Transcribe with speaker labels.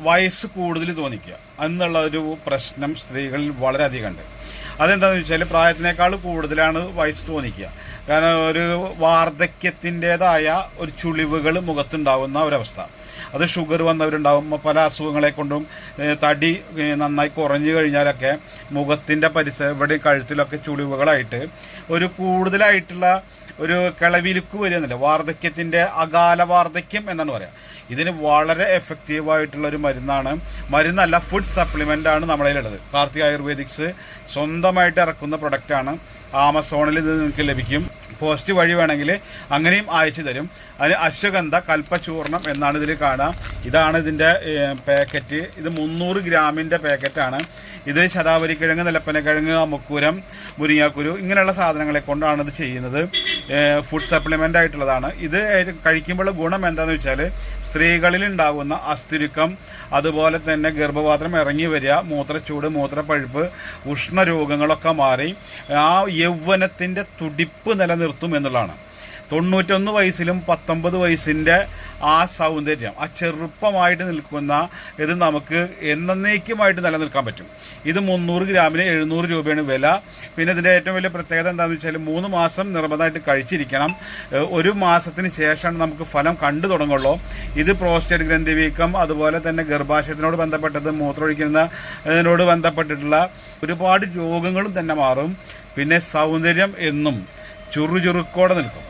Speaker 1: വയസ്സ് കൂടുതൽ തോന്നിക്കുക. എന്നുള്ള ഒരു പ്രശ്നം സ്ത്രീകളിൽ വളരെയധികം ഉണ്ട്. അതെന്താണെന്ന് വെച്ചാൽ പ്രായത്തിനേക്കാൾ കൂടുതലാണ് വയസ്സ് തോന്നിക്കുക. കാരണം ഒരു വാർദ്ധക്യത്തിന്റെതായ ഒരു ചുളിവുകൾ മുഖത്തുണ്ടാവുന്ന ഒരവസ്ഥ. അത് ഷുഗർ വന്നവരുണ്ടാവും പല അസുഖങ്ങളെ കൊണ്ടും തടി നന്നായി കുറഞ്ഞു കഴിഞ്ഞാലൊക്കെ മുഖത്തിന്റെ പരിസരം ഇവിടെ കഴുത്തിലൊക്കെ ചുളിവുകളായിട്ട് ഒരു കൂടുതലായിട്ടുള്ള ഒരു കിളവിലുക്ക് വരുന്നില്ല. വാർദ്ധക്യത്തിന്റെ അകാല വാർദ്ധക്യം എന്നാണ് പറയുക ഇതിന് വളരെ എഫക്റ്റീവായിട്ടുള്ള ഒരു മരുന്നാണ്. മരുന്നല്ല ഫുഡ് സപ്ലിമെന്റ് ആണ് നമ്മുടെ കയ്യിലുള്ളത്. കാർത്തിക് ആയുർവേദിക്സ് സ്വന്തമായിട്ട് ഇറക്കുന്ന പ്രൊഡക്റ്റാണ്. ആമസോണിൽ ഇത് നിങ്ങൾക്ക് ലഭിക്കും. പോസ്റ്റ് വഴി വേണമെങ്കിൽ അങ്ങനെയും അയച്ചു തരും. അതിന് അശ്വഗന്ധ കൽപ്പചൂർണം എന്നാണ് ഇതിൽ കാണാം. ഇതാണ് ഇതിന്റെ പാക്കറ്റ്. ഇത് മുന്നൂറ് ഗ്രാമിന്റെ പാക്കറ്റാണ്. ഇത് ശതാവരിക്കിഴങ്ങ് നിലപ്പനക്കിഴങ്ങ് അമുക്കൂരം മുരിങ്ങാക്കുരു ഇങ്ങനെയുള്ള സാധനങ്ങളെ കൊണ്ടാണ് ഇത് ചെയ്യുന്നത്. ഫുഡ് സപ്ലിമെന്റ് ആയിട്ടുള്ളതാണ്. ഇത് കഴിക്കുമ്പോൾ ഗുണം എന്താണെന്ന് വെച്ചാൽ സ്ത്രീകളിൽ ഉണ്ടാകുന്ന അസ്ഥിരുക്കം അതുപോലെ തന്നെ ഗർഭപാത്രം ഇറങ്ങി വരിക മൂത്രച്ചൂട് മൂത്രപ്പഴുപ്പ് ഉഷ്ണരോഗങ്ങളൊക്കെ മാറി ആ യൗവനത്തിന്റെ തുടിപ്പ് നിലനിർത്തും എന്നുള്ളതാണ്. തൊണ്ണൂറ്റൊന്ന് വയസ്സിലും പത്തൊമ്പത് വയസ്സിന്റെ ആ സൗന്ദര്യം ആ ചെറുപ്പമായിട്ട് നിൽക്കുന്ന ഇത് നമുക്ക് എന്നേക്കുമായിട്ട് നിലനിൽക്കാൻ പറ്റും. ഇത് മുന്നൂറ് ഗ്രാമിന് എഴുന്നൂറ് രൂപയാണ് വില. പിന്നെ ഇതിന്റെ ഏറ്റവും വലിയ പ്രത്യേകത എന്താണെന്ന് വെച്ചാൽ മൂന്ന് മാസം നിർബന്ധമായിട്ട് കഴിച്ചിരിക്കണം. ഒരു മാസത്തിന് ശേഷമാണ് നമുക്ക് ഫലം കണ്ടു തുടങ്ങുള്ളൂ. ഇത് പ്രോസ്റ്റേറ്റ് ഗ്രന്ഥി വീക്കം അതുപോലെ തന്നെ ഗർഭാശയത്തിനോട് ബന്ധപ്പെട്ടത് മൂത്രമൊഴിക്കുന്ന ഇതിനോട് ബന്ധപ്പെട്ടിട്ടുള്ള ഒരുപാട് രോഗങ്ങളും തന്നെ മാറും. പിന്നെ സൗന്ദര്യം എന്നും ചുറുചുറുക്കോടെ നിൽക്കും.